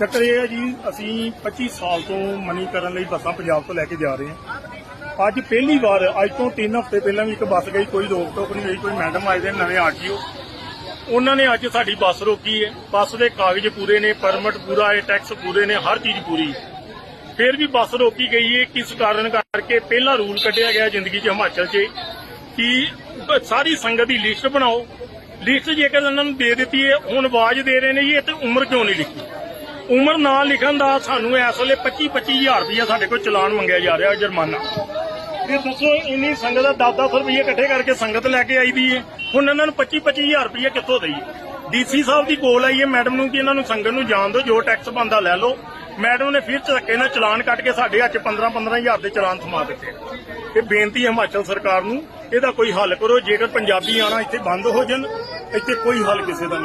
ਚੱਕਰ ਇਹ ਹੈ ਜੀ, ਅਸੀਂ 25 ਸਾਲ ਤੋਂ ਮਨੀ ਕਰਨ ਲਈ ਬੱਸਾਂ ਪੰਜਾਬ ਤੋਂ ਲੈ ਕੇ ਜਾ ਰਹੇ ਹਾਂ। ਅੱਜ ਪਹਿਲੀ ਵਾਰ, ਅੱਜ ਤੋਂ 3 ਹਫ਼ਤੇ ਪਹਿਲਾਂ ਵੀ ਇੱਕ ਬੱਸ ਗਈ, ਕੋਈ ਰੋਕ ਟੋਕ ਨਹੀਂ ਹੋਈ, ਕੋਈ ਮੈਡਮ ਆਏ ਦੇ ਨਵੇਂ ਆਰਟੀਓ। ਉਹਨਾਂ ਨੇ ਅੱਜ ਸਾਡੀ ਬੱਸ ਰੋਕੀ ਹੈ। ਬੱਸ ਦੇ ਕਾਗਜ਼ ਪੂਰੇ ਨੇ, ਪਰਮਿਟ ਪੂਰਾ ਹੈ, ਟੈਕਸ ਪੂਰੇ ਨੇ, ਹਰ ਚੀਜ਼ ਪੂਰੀ। ਫਿਰ ਵੀ ਬੱਸ ਰੋਕੀ ਗਈ ਹੈ, ਕਿਸ ਕਾਰਨ ਕਰਕੇ? ਪਹਿਲਾ ਰੂਲ ਕੱਢਿਆ ਗਿਆ ਜ਼ਿੰਦਗੀ 'ਚ ਹਿਮਾਚਲ 'ਚ ਕਿ ਸਾਰੀ ਸੰਗਤ ਦੀ ਲਿਸਟ ਬਣਾਓ। ਲਿਸਟ ਜੇਕਰ ਇਹਨਾਂ ਨੂੰ ਦੇ ਦਿੱਤੀ ਹੈ, ਹੁਣ ਆਵਾਜ਼ ਦੇ ਰਹੇ ਨੇ ਜੀ ਇਹ ਤੇ ਉਮਰ ਕਿਉਂ ਨਹੀਂ ਲਿਖੀ? ਉਮਰ ਨਾ ਲਿਖਣ ਦਾ ਸਾਨੂੰ ਇਸ ਵੇਲੇ 25 25000 ਰੁਪਇਆ ਸਾਡੇ ਕੋਲ ਚਲਾਨ ਮੰਗਿਆ ਜਾ ਰਿਹਾ ਜੁਰਮਾਨਾ। ਇਹ ਦੱਸੋ ਇੰਨੀ ਸੰਗਤ ਦਾ 10-10 ਰੁਪਏ ਇਕੱਠੇ ਕਰਕੇ ਸੰਗਤ ਲੈ ਕੇ ਆਈ ਦੀ ਹੈ ਹੁਣ ਇਹਨਾਂ ਨੂੰ 25 25000 ਰੁਪਏ ਕਿੱਥੋਂ ਦਈਏ? ਡੀਸੀ ਸਾਹਿਬ ਦੀ ਕੋਲ ਆਈ ਹੈ ਮੈਡਮ ਨੂੰ ਕਿ ਇਹਨਾਂ ਨੂੰ ਸੰਗਤ ਨੂੰ ਜਾਣ ਦਿਓ, ਜੋ ਟੈਕਸ ਬੰਦਾ ਲੈ ਲਓ। ਮੈਡਮ ਨੇ ਫਿਰ ਧੱਕੇ ਨਾਲ ਚਲਾਨ ਕੱਟ ਕੇ ਸਾਡੇ ਹੱਥ 'ਚ 15-15000 ਦੇ ਚਲਾਨ ਸਮਾ ਦਿੱਤੇ। ਇਹ ਬੇਨਤੀ ਹੈ ਹਿਮਾਚਲ ਸਰਕਾਰ ਨੂੰ, ਇਹਦਾ ਕੋਈ ਹੱਲ ਕਰੋ, ਜੇਕਰ ਪੰਜਾਬੀ ਆਣਾ ਇੱਥੇ ਬੰਦ ਹੋ ਜਾਣ, ਇੱਥੇ ਕੋਈ ਹੱਲ ਕਿਸੇ ਦਾ ਨਹੀਂ।